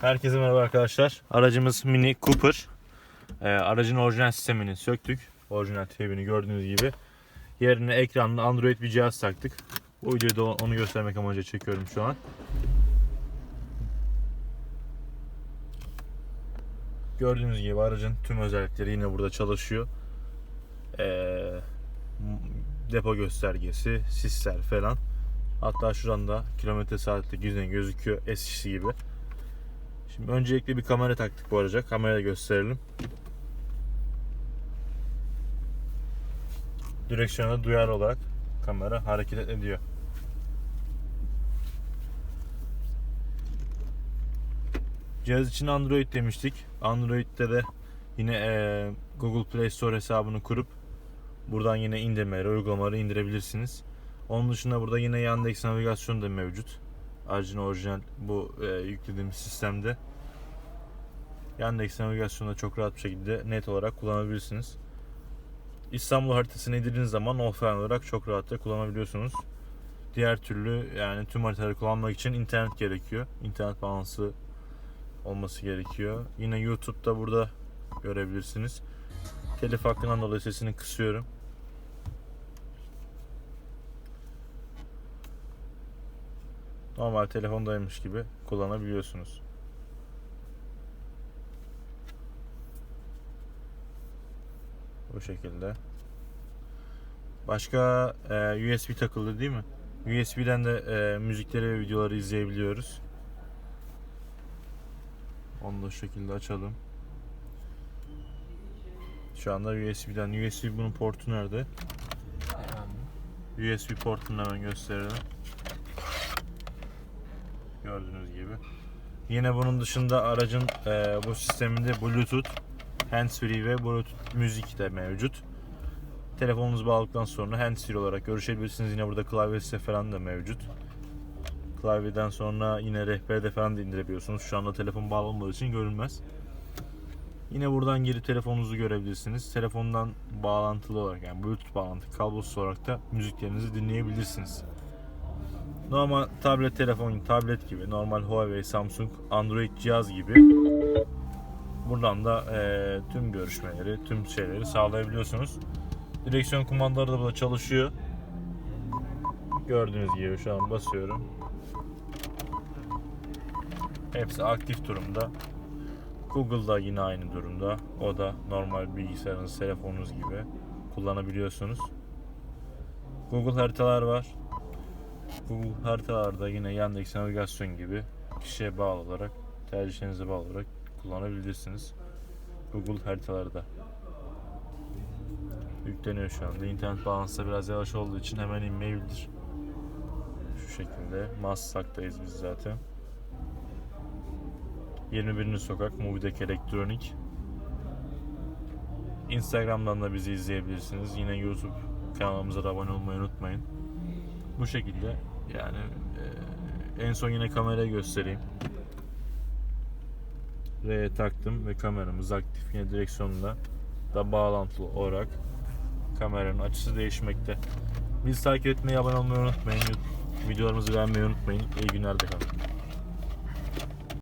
Herkese merhaba arkadaşlar. Aracımız Mini Cooper. Ee, aracın orijinal sistemini söktük. Orijinal TV'ni gördüğünüz gibi. Yerine ekranlı Android bir cihaz taktık. Bu videoda onu göstermek amacıyla çekiyorum şu an. Gördüğünüz gibi aracın tüm özellikleri yine burada çalışıyor. Ee, depo göstergesi, sisler falan. Hatta şuradan da kilometre saatlik yüzden gözüküyor eskisi gibi. Şimdi öncelikle bir kamera taktık bu araca. Kamerayla gösterelim. Direksiyona duyarlı olarak kamera hareket ediyor. Cihaz için Android demiştik. Android'de de yine eee, Google Play Store hesabını kurup buradan yine indirmeleri, uygulamaları indirebilirsiniz. Onun dışında burada yine Yandex navigasyon da mevcut. Aracın orijinal bu e, yüklediğimiz sistemde. Yandex navigasyonu da çok rahat bir şekilde net olarak kullanabilirsiniz. İstanbul haritasını indirdiğiniz zaman offline olarak çok rahatça kullanabiliyorsunuz. Diğer türlü yani tüm haritaları kullanmak için internet gerekiyor. İnternet bağlantısı olması gerekiyor. Yine YouTube'da burada görebilirsiniz. Telif hakkından dolayı sesini kısıyorum. Normal telefondaymış gibi kullanabiliyorsunuz. Bu şekilde. Başka e, USB takıldı değil mi? USB'den de e, müzikleri ve videoları izleyebiliyoruz. Onu da şu şekilde açalım. Şu anda USB'den. USB bunun portu nerede? USB portunu hemen gösterelim. Gördüğünüz gibi. Yine bunun dışında aracın e, bu sisteminde Bluetooth, handsfree ve Bluetooth müzik de mevcut. Telefonunuzu bağladıktan sonra handsfree olarak görüşebilirsiniz. Yine burada klavyesi falan da mevcut. Klavyeden sonra yine rehberde falan da indirebiliyorsunuz. Şu anda telefon bağlanmadığı için görünmez. Yine buradan girip telefonunuzu görebilirsiniz. Telefondan bağlantılı olarak yani Bluetooth bağlantı kablosu olarak da müziklerinizi dinleyebilirsiniz. Normal tablet telefon, tablet gibi, normal Huawei, Samsung, Android cihaz gibi buradan da eee, tüm görüşmeleri, tüm şeyleri sağlayabiliyorsunuz. Direksiyon kumandaları da burada çalışıyor. Gördüğünüz gibi şu an basıyorum. Hepsi aktif durumda. Google'da yine aynı durumda. O da normal bilgisayarınız, telefonunuz gibi kullanabiliyorsunuz. Google haritalar var. Google haritalarda yine Yandex navigasyon gibi kişiye bağlı olarak, tercihlerinize bağlı olarak kullanabilirsiniz. Google haritalarda. Yükleniyor şu anda. İnternet bağlantısı biraz yavaş olduğu için hemen inmeyebilir. Şu şekilde. Maslak'tayız biz zaten. 21. sokak Movidek Elektronik. Instagram'dan da bizi izleyebilirsiniz. Yine YouTube kanalımıza da abone olmayı unutmayın. Bu şekilde yani e, en son yine kamerayı göstereyim. R'ye taktım ve kameramız aktif. Yine direksiyonla da bağlantılı olarak kameranın açısı değişmekte. Bizi takip etmeyi, abone olmayı unutmayın. Videolarımızı beğenmeyi unutmayın. İyi günler de kalın.